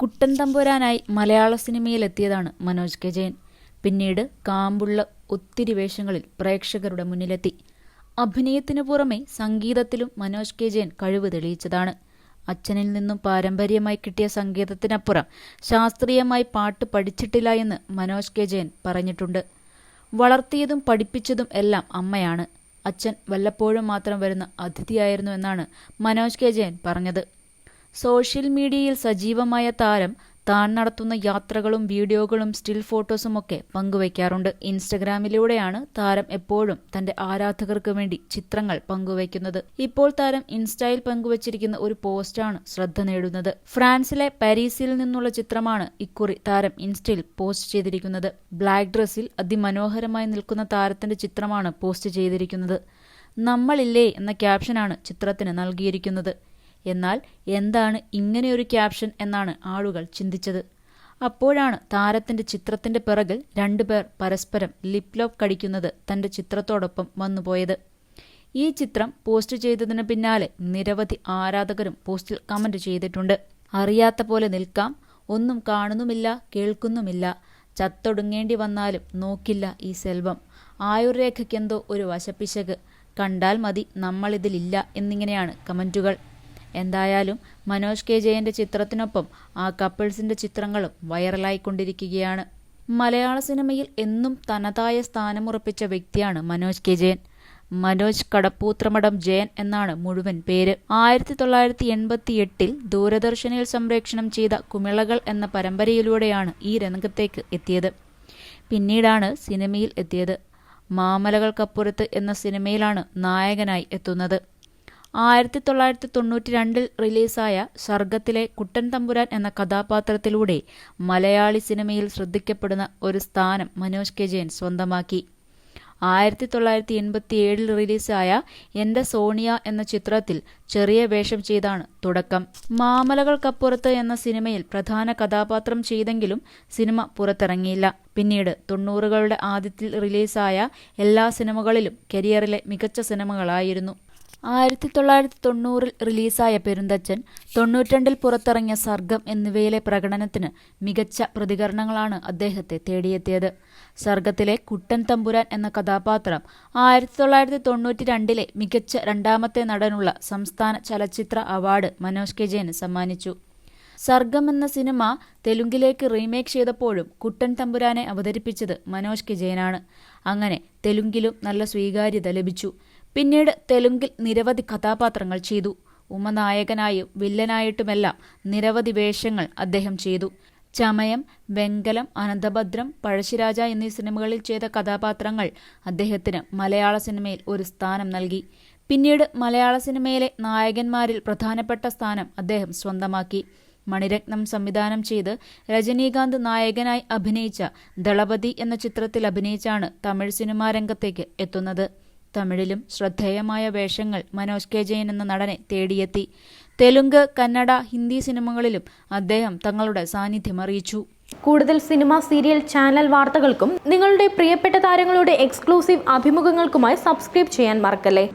കുട്ടൻ തമ്പുരാനായി മലയാള സിനിമയിലെത്തിയതാണ് Manoj K Jayan. പിന്നീട് കാമ്പുള്ള ഒത്തിരി വേഷങ്ങളിൽ പ്രേക്ഷകരുടെ മുന്നിലെത്തി. അഭിനയത്തിനു പുറമെ സംഗീതത്തിലും മനോജ് കെ ജയൻ കഴിവ് തെളിയിച്ചതാണ്. അച്ഛനിൽ നിന്നും പാരമ്പര്യമായി കിട്ടിയ സംഗീതത്തിനപ്പുറം ശാസ്ത്രീയമായി പാട്ട് പഠിച്ചിട്ടില്ല എന്ന് മനോജ് കെ ജയൻ പറഞ്ഞിട്ടുണ്ട്. വളർത്തിയതും പഠിപ്പിച്ചതും എല്ലാം അമ്മയാണ്. അച്ഛൻ വല്ലപ്പോഴും മാത്രം വരുന്ന അതിഥിയായിരുന്നു എന്നാണ് മനോജ് കെ ജയൻ പറഞ്ഞത്. സോഷ്യൽ മീഡിയയിൽ സജീവമായ താരം താൻ നടത്തുന്ന യാത്രകളും വീഡിയോകളും സ്റ്റിൽ ഫോട്ടോസും ഒക്കെ പങ്കുവയ്ക്കാറുണ്ട്. ഇൻസ്റ്റഗ്രാമിലൂടെയാണ് താരം എപ്പോഴും തന്റെ ആരാധകർക്ക് വേണ്ടി ചിത്രങ്ങൾ പങ്കുവയ്ക്കുന്നത്. ഇപ്പോൾ താരം ഇൻസ്റ്റയിൽ പങ്കുവച്ചിരിക്കുന്ന ഒരു പോസ്റ്റാണ് ശ്രദ്ധ നേടുന്നത്. ഫ്രാൻസിലെ പാരീസിൽ നിന്നുള്ള ചിത്രമാണ് ഇക്കുറി താരം ഇൻസ്റ്റയിൽ പോസ്റ്റ് ചെയ്തിരിക്കുന്നത്. ബ്ലാക്ക് ഡ്രസ്സിൽ അതിമനോഹരമായി നിൽക്കുന്ന താരത്തിന്റെ ചിത്രമാണ് പോസ്റ്റ് ചെയ്തിരിക്കുന്നത്. നമ്മളില്ലേ എന്ന ക്യാപ്ഷനാണ് ചിത്രത്തിന് നൽകിയിരിക്കുന്നത്. എന്നാൽ എന്താണ് ഇങ്ങനെയൊരു ക്യാപ്ഷൻ എന്നാണ് ആളുകൾ ചിന്തിച്ചത്. അപ്പോഴാണ് താരത്തിന്റെ ചിത്രത്തിന്റെ പിറകിൽ രണ്ടുപേർ പരസ്പരം ലിപ് ലോക്ക് കടിക്കുന്നത് തന്റെ ചിത്രത്തോടൊപ്പം വന്നുപോയത്. ഈ ചിത്രം പോസ്റ്റ് ചെയ്തതിന് പിന്നാലെ നിരവധി ആരാധകരും പോസ്റ്റിൽ കമന്റ് ചെയ്തിട്ടുണ്ട്. അറിയാത്ത പോലെ നിൽക്കാം ഒന്നും കാണുന്നുമില്ല കേൾക്കുന്നുമില്ല ചത്തൊടുങ്ങേണ്ടി വന്നാലും നോക്കില്ല ഈ സെൽവം. ആയുർരേഖയ്ക്കെന്തോ ഒരു വശപ്പിശക്. കണ്ടാൽ മതി നമ്മളിതിലില്ല എന്നിങ്ങനെയാണ് കമന്റുകൾ. എന്തായാലും മനോജ് കെ ജയന്റെ ചിത്രത്തിനൊപ്പം ആ കപ്പിൾസിന്റെ ചിത്രങ്ങളും വൈറലായിക്കൊണ്ടിരിക്കുകയാണ്. മലയാള സിനിമയിൽ എന്നും തനതായ സ്ഥാനമുറപ്പിച്ച വ്യക്തിയാണ് മനോജ് കെ ജയൻ. മനോജ് കടപ്പൂത്രമഠം ജയൻ എന്നാണ് മുഴുവൻ പേര്. ആയിരത്തി തൊള്ളായിരത്തി എൺപത്തി എട്ടിൽ ദൂരദർശനിൽ സംപ്രേക്ഷണം ചെയ്ത കുമിളകൾ എന്ന പരമ്പരയിലൂടെയാണ് ഈ രംഗത്തേക്ക് എത്തിയത്. പിന്നീടാണ് സിനിമയിൽ എത്തിയത്. മാമലകൾക്കപ്പുറത്ത് എന്ന സിനിമയിലാണ് നായകനായി എത്തുന്നത്. ആയിരത്തി തൊള്ളായിരത്തി തൊണ്ണൂറ്റി രണ്ടിൽ റിലീസായ സർഗത്തിലെ കുട്ടൻ തമ്പുരാൻ എന്ന കഥാപാത്രത്തിലൂടെ മലയാളി സിനിമയിൽ ശ്രദ്ധിക്കപ്പെടുന്ന ഒരു സ്ഥാനം മനോജ് കെ ജയൻ സ്വന്തമാക്കി. ആയിരത്തി തൊള്ളായിരത്തി എൺപത്തി ഏഴിൽ റിലീസായ എന്റെ സോണിയ എന്ന ചിത്രത്തിൽ ചെറിയ വേഷം ചെയ്താണ് തുടക്കം. മാമലകൾക്കപ്പുറത്ത് എന്ന സിനിമയിൽ പ്രധാന കഥാപാത്രം ചെയ്തെങ്കിലും സിനിമ പുറത്തിറങ്ങിയില്ല. പിന്നീട് തൊണ്ണൂറുകളുടെ ആദ്യത്തിൽ റിലീസായ എല്ലാ സിനിമകളിലും കരിയറിലെ മികച്ച സിനിമകളായിരുന്നു ആയിരത്തി തൊള്ളായിരത്തി തൊണ്ണൂറിൽ റിലീസായ പെരുന്തച്ചൻ തൊണ്ണൂറ്റിരണ്ടിൽ പുറത്തിറങ്ങിയ സർഗം എന്നിവയിലെ പ്രകടനത്തിന് മികച്ച പ്രതികരണങ്ങളാണ് അദ്ദേഹത്തെ തേടിയെത്തിയത്. സർഗത്തിലെ കുട്ടൻ തമ്പുരാൻ എന്ന കഥാപാത്രം ആയിരത്തി തൊള്ളായിരത്തി തൊണ്ണൂറ്റി രണ്ടിലെ മികച്ച രണ്ടാമത്തെ നടനുള്ള സംസ്ഥാന ചലച്ചിത്ര അവാർഡ് മനോജ് കെ ജയന് സമ്മാനിച്ചു. സർഗം എന്ന സിനിമ തെലുങ്കിലേക്ക് റീമേക്ക് ചെയ്തപ്പോഴും കുട്ടൻ തമ്പുരാനെ അവതരിപ്പിച്ചത് മനോജ് കെ ജയനാണ്. അങ്ങനെ തെലുങ്കിലും നല്ല സ്വീകാര്യത ലഭിച്ചു. പിന്നീട് തെലുങ്കിൽ നിരവധി കഥാപാത്രങ്ങൾ ചെയ്തു. ഉമനായകനായും വില്ലനായിട്ടുമെല്ലാം നിരവധി വേഷങ്ങൾ അദ്ദേഹം ചെയ്തു. ചമയം വെങ്കലം അനന്തഭദ്രം പഴശ്ശിരാജ എന്നീ സിനിമകളിൽ ചെയ്ത കഥാപാത്രങ്ങൾ അദ്ദേഹത്തിന് മലയാള സിനിമയിൽ ഒരു സ്ഥാനം നൽകി. പിന്നീട് മലയാള സിനിമയിലെ നായകന്മാരിൽ പ്രധാനപ്പെട്ട സ്ഥാനം അദ്ദേഹം സ്വന്തമാക്കി. മണിരത്നം സംവിധാനം ചെയ്ത് രജനീകാന്ത് നായകനായി അഭിനയിച്ച ദളപതി എന്ന ചിത്രത്തിൽ അഭിനയിച്ചാണ് തമിഴ് സിനിമാ രംഗത്തേക്ക് എത്തുന്നത്. തമിഴിലും ശ്രദ്ധേയമായ വേഷങ്ങൾ മനോജ് കെ ജയൻ എന്ന നടനെ തേടിയെത്തി. തെലുങ്ക് കന്നഡ ഹിന്ദി സിനിമകളിലും അദ്ദേഹം തങ്ങളുടെ സാന്നിധ്യം അറിയിച്ചു. കൂടുതൽ സിനിമ സീരിയൽ ചാനൽ വാർത്തകൾക്കും നിങ്ങളുടെ പ്രിയപ്പെട്ട താരങ്ങളുടെ എക്സ്ക്ലൂസീവ് അഭിമുഖങ്ങൾക്കുമായി സബ്സ്ക്രൈബ് ചെയ്യാൻ മറക്കല്ലേ?